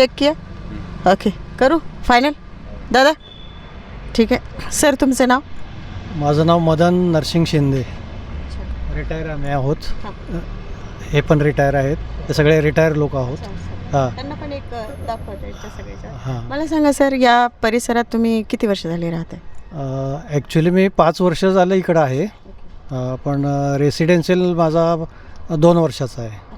Check किया? Okay करू? Final दादा? ठीक आहे. सर तुमचं नाव? माझं नाव मदन नरसिंग शिंदे. रिटायर आम्ही आहोत. हे. पण रिटायर आहेत. हे सगळे रिटायर लोक आहोत. हां. त्यांना पण एक हां. मला सांगा सर या परिसरात तुम्ही किती वर्ष झाले राहताय? ॲक्च्युली मी पाच वर्ष झालं इकडं आहे. पण रेसिडेन्शियल माझा दोन वर्षाचा आहे.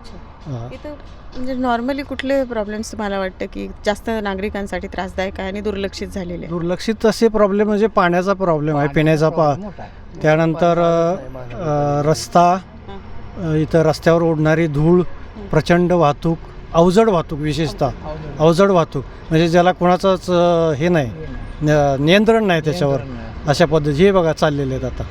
इथं म्हणजे नॉर्मली कुठले प्रॉब्लेम्स तुम्हाला वाटतं की जास्त नागरिकांसाठी त्रासदायक आहे आणि दुर्लक्षित झालेले आहे? दुर्लक्षित असे प्रॉब्लेम म्हणजे पाण्याचा प्रॉब्लेम आहे पिण्याचा पा त्यानंतर अ, रस्ता अ, इथं रस्त्यावर उडणारी धूळ प्रचंड वाहतूक अवजड वाहतूक विशेषतः. अवजड वाहतूक. म्हणजे ज्याला कोणाचंच अ, हे नाही न- नियंत्रण नाही त्याच्यावर. अशा पद्धती हे बघा चाललेले आहेत आता.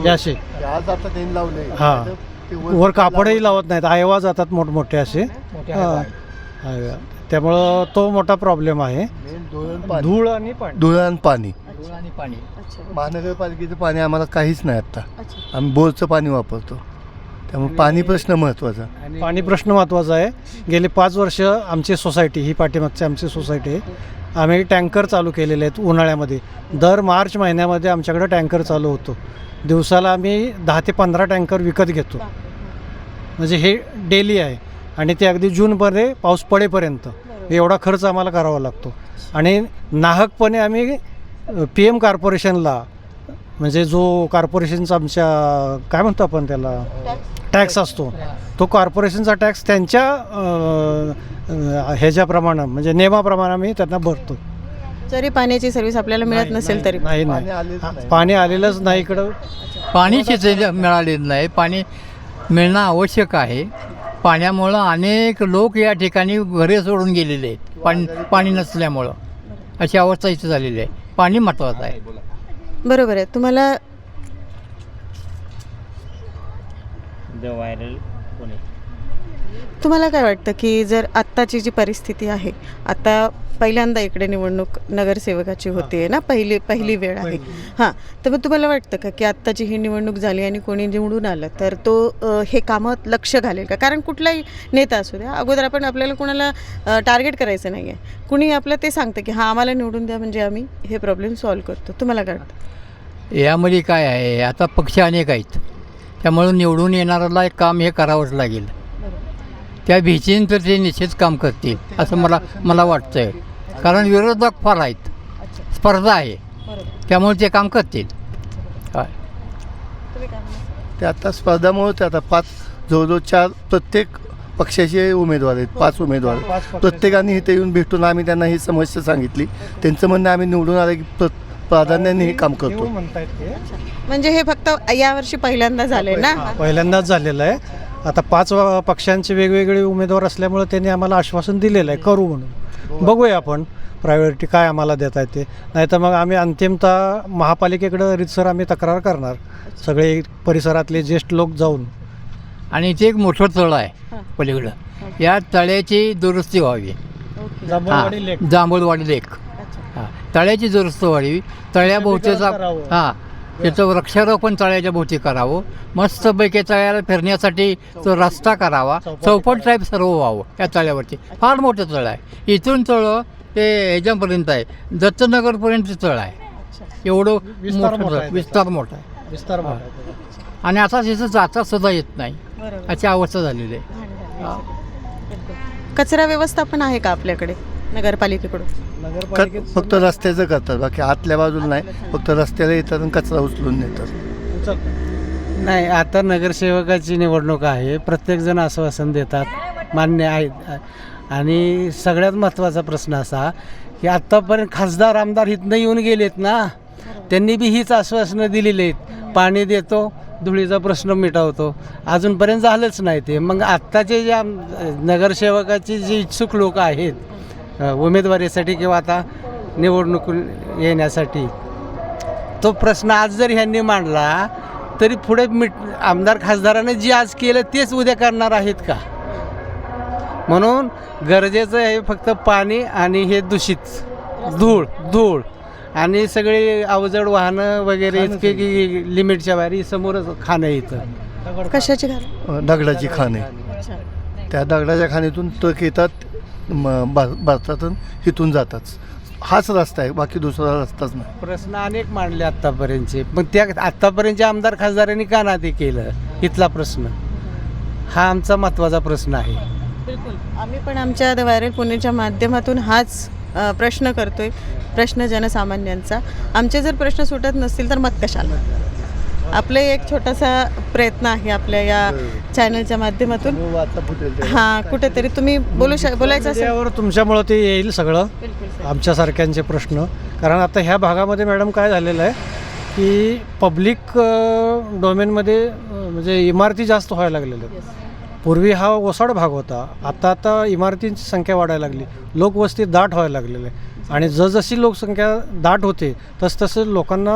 हे असे. आज आता त्यांनी लावले हां. वर कापडही लावत नाहीत. आयवा जातात मोठमोठे असे. हां. त्यामुळं तो मोठा प्रॉब्लेम आहे. धूळ आणि पाणी. धुळं आणि पाणी. महानगरपालिकेचं पाणी आम्हाला काहीच नाही आत्ता. अच्छा. आम्ही बोरचं पाणी वापरतो. त्यामुळे पाणी प्रश्न महत्त्वाचा. पाणी प्रश्न महत्त्वाचा आहे. गेली पाच वर्ष आमची सोसायटी ही पाठीमागची आमची सोसायटी आहे. आम्ही टँकर चालू केलेले आहेत उन्हाळ्यामध्ये. दर मार्च महिन्यामध्ये आमच्याकडे टँकर चालू होतो. दिवसाला आम्ही दहा ते पंधरा टँकर विकत घेतो. म्हणजे हे डेली आहे. आणि ते अगदी जूनमध्ये पाऊस पडेपर्यंत एवढा खर्च आम्हाला करावा लागतो. आणि नाहकपणे आम्ही पी एम कॉर्पोरेशनला म्हणजे जो कॉर्पोरेशनचा आमच्या काय म्हणतो आपण त्याला? टॅक्स असतो. तो कॉर्पोरेशनचा टॅक्स त्यांच्या ह्याच्याप्रमाणे म्हणजे नियमाप्रमाणे आम्ही त्यांना भरतो. जरी पाण्याची सर्व्हिस आपल्याला मिळत नसेल तरी. नाही पाणी नाही आलेच नाही. पाणी आलेलंच नाही इकडं. पाणीच मिळालेलं नाही. पाणी मिळणं आवश्यक आहे. पाण्यामुळं अनेक लोक या ठिकाणी घरे सोडून गेलेले आहेत. पाणी पाणी नसल्यामुळं. अशी अवस्था इथे झालेली आहे. पाणी महत्त्वाचं आहे. बरोबर आहे. तुम्हाला द व्हायरल तुम्हाला काय वाटतं की जर आत्ताची जी परिस्थिती आहे आता पहिल्यांदा इकडे निवडणूक नगरसेवकाची होते ना पहिली पहिली वेळ आहे. हां तर मग तुम्हाला वाटतं का की आत्ताची ही निवडणूक झाली आणि कोणी निवडून आलं तर तो हे कामात लक्ष घालेल का? कारण कुठलाही नेता असू द्या अगोदर आपण आपल्याला कोणाला टार्गेट करायचं नाही आहे कुणी आपलं ते सांगतं की हां आम्हाला निवडून द्या म्हणजे आम्ही हे प्रॉब्लेम सॉल्व्ह करतो. तुम्हाला काय वाटतं? यामध्ये काय आहे आता पक्ष अनेक आहेत. त्यामुळं निवडून येणाऱ्याला एक काम हे करावंच लागेल. त्या भीतीनं तर ते निश्चित काम करतील असं मला मला वाटतंय. कारण विरोधक फार आहेत. स्पर्धा आहे. त्यामुळे ते काम करतील. काय ते आता स्पर्धामुळे ते आता पाच जवळजवळ चार प्रत्येक पक्षाचे उमेदवार आहेत. पाच उमेदवार प्रत्येकाने इथे येऊन भेटून आम्ही त्यांना ही समस्या सांगितली. त्यांचं म्हणणं आम्ही निवडून आलं की प्र प्राधान्याने हे काम करतो. म्हणजे हे फक्त यावर्षी पहिल्यांदा झाले ना? पहिल्यांदाच झालेलं आहे. आता पाच पक्षांचे वेगवेगळे उमेदवार असल्यामुळे त्यांनी आम्हाला आश्वासन दिलेलं आहे करू म्हणून. बघूया आपण प्रायोरिटी काय आम्हाला देता येते नाही तर मग आम्ही अंतिमतः महापालिकेकडं रितसर आम्ही तक्रार करणार. सगळे परिसरातले ज्येष्ठ लोक जाऊन. आणि इथे एक मोठं तळ. आहे पलीकडं. या तळ्याची दुरुस्ती व्हावी. जांभूळवाडी लेक. तळ्याची दुरुस्त व्हावी. तळ्याभोवतीचा. हां. त्याचं वृक्षारोपण तळ्याच्या भोवती करावं. मस्तपैकी तळ्याला फिरण्यासाठी तो रस्ता करावा. चौपट टाईप सर्व व्हावं या तळ्यावरती फार मोठं तळ आहे. इथून तळ ते ह्याच्यापर्यंत आहे. दत्तनगरपर्यंत तळ आहे. एवढं विस्तार मोठं विस्तार मोठा आहे. विस्तार मोठा आणि आता तिथं जाता सुद्धा येत नाही. बरोबर. अशी अवस्था झालेली आहे. कचरा व्यवस्थापन आहे का आपल्याकडे? नगरपालिकेकडून. क- फक्त रस्त्याचं करतात बाकी आतल्या बाजूला नाही. फक्त रस्त्याला येतात आणि कचरा उचलून नेतात. नाही आता नगरसेवकाची निवडणूक आहे. प्रत्येकजण आश्वासन देतात. मान्य आहेत. आणि सगळ्यात महत्त्वाचा प्रश्न असा की आत्तापर्यंत खासदार आमदार इथनं येऊन गेलेत ना त्यांनी बी हीच आश्वासनं दिलेली आहेत. पाणी देतो धुळीचा प्रश्न मिटवतो. अजूनपर्यंत झालंच नाही ते. मग आत्ताचे जे आम नगरसेवकाचे जे इच्छुक लोक आहेत उमेदवारीसाठी किंवा आता निवडणूक येण्यासाठी. तो प्रश्न आज जर ह्यांनी मांडला तरी पुढे मिट आमदार खासदाराने जे आज केलं तेच उद्या करणार आहेत का? म्हणून गरजेचं आहे फक्त पाणी आणि हे दूषित धूळ धूळ आणि सगळे अवजड वाहनं वगैरे इतके की लिमिटच्या बाहेर ही समोरच खाणं येतं कशाची दगडाची खाणे. त्या दगडाच्या खाणीतून ट्रक येतात म भार भारतातून इथून जातात. हाच रस्ता आहे बाकी दुसरा रस्ताच नाही. प्रश्न अनेक मांडले आत्तापर्यंतचे पण त्या आत्तापर्यंतचे आमदार खासदारांनी का ना ते केलं? इथला प्रश्न. हा आमचा महत्त्वाचा प्रश्न आहे. बिलकुल. आम्ही पण आमच्या द व्हायरल पुणेच्या माध्यमातून हाच अ, प्रश्न करतोय प्रश्न जनसामान्यांचा. आमचे जर प्रश्न सुटत नसतील तर मत कशाला? आपले एक छोटासा प्रयत्न आहे आपल्या या चॅनलच्या माध्यमातून. वाचा फुटेल ते. हां कुठेतरी तुम्ही बोलू शक बोलायचं असेल. मीडियावर तुमच्यामुळं ते येईल सगळं आमच्यासारख्यांचे प्रश्न. कारण आता ह्या भागामध्ये मॅडम काय झालेलं आहे की पब्लिक डोमेनमध्ये म्हणजे इमारती जास्त व्हायला लागलेल्या आहेत. पूर्वी हा ओसाड भाग होता. आता आता इमारतींची संख्या वाढायला लागली. लोकवस्ती दाट व्हायला लागलेली आहे. आणि जसजशी लोकसंख्या दाट होते तसतसं लोकांना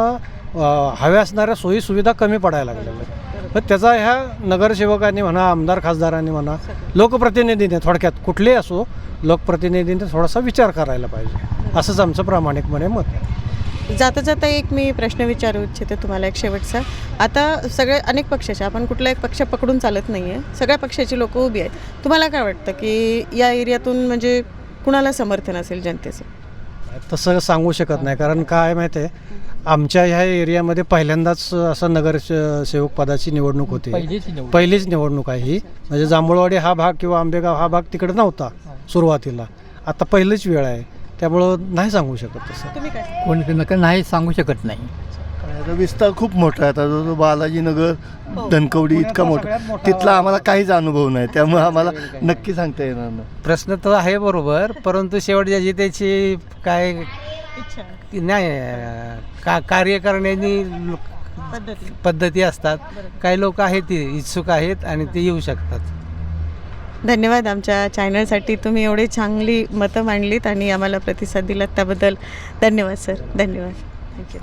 हव्या असणाऱ्या सोयीसुविधा कमी पडायला लागलेल्या पण त्याचा ह्या नगरसेवकांनी म्हणा आमदार खासदारांनी म्हणा लोकप्रतिनिधीने थोडक्यात कुठलेही असो लोकप्रतिनिधीने थोडासा विचार करायला पाहिजे. असंच आमचं प्रामाणिकपणे मत आहे. जाता जाता एक मी प्रश्न विचारू इच्छिते तुम्हाला एक शेवटचा. आता सगळे अनेक पक्षाचे आपण कुठला एक पक्ष पकडून चालत नाही आहे सगळ्या पक्षाची लोकं उभी आहेत. तुम्हाला काय वाटतं की या एरियातून म्हणजे कुणाला समर्थन असेल जनतेचं? तसं सांगू शकत नाही कारण काय माहिती आहे आमच्या ह्या एरियामध्ये पहिल्यांदाच असं नगर सेवक पदाची निवडणूक होती. पहिलीच निवड पहिलीच निवडणूक आहे ही. म्हणजे जांभूळवाडी हा भाग किंवा आंबेगाव हा भाग तिकडे नव्हता सुरुवातीला. आता पहिलीच वेळ आहे. त्यामुळं नाही सांगू शकत तसं. तुम्ही काय? कोण नका नाही सांगू शकत नाही. याचा विस्तार खूप मोठा आहे. आता जो जो बालाजीनगर धनकवडी इतका मोठा. तिथला आम्हाला काहीच अनुभव नाही. त्यामुळे आम्हाला नक्की सांगता येणार नाही. प्रश्न तर आहे बरोबर परंतु शेवट ज्याची त्याची काय इच्छा. नाही का कार्य करण्याची पद्धती. असतात. काही लोक आहेत ते इच्छुक आहेत आणि ते येऊ शकतात. धन्यवाद आमच्या चॅनलसाठी. तुम्ही एवढी चांगली मतं मांडलीत आणि आम्हाला प्रतिसाद दिलात. त्याबद्दल धन्यवाद सर. धन्यवाद. थँक्यू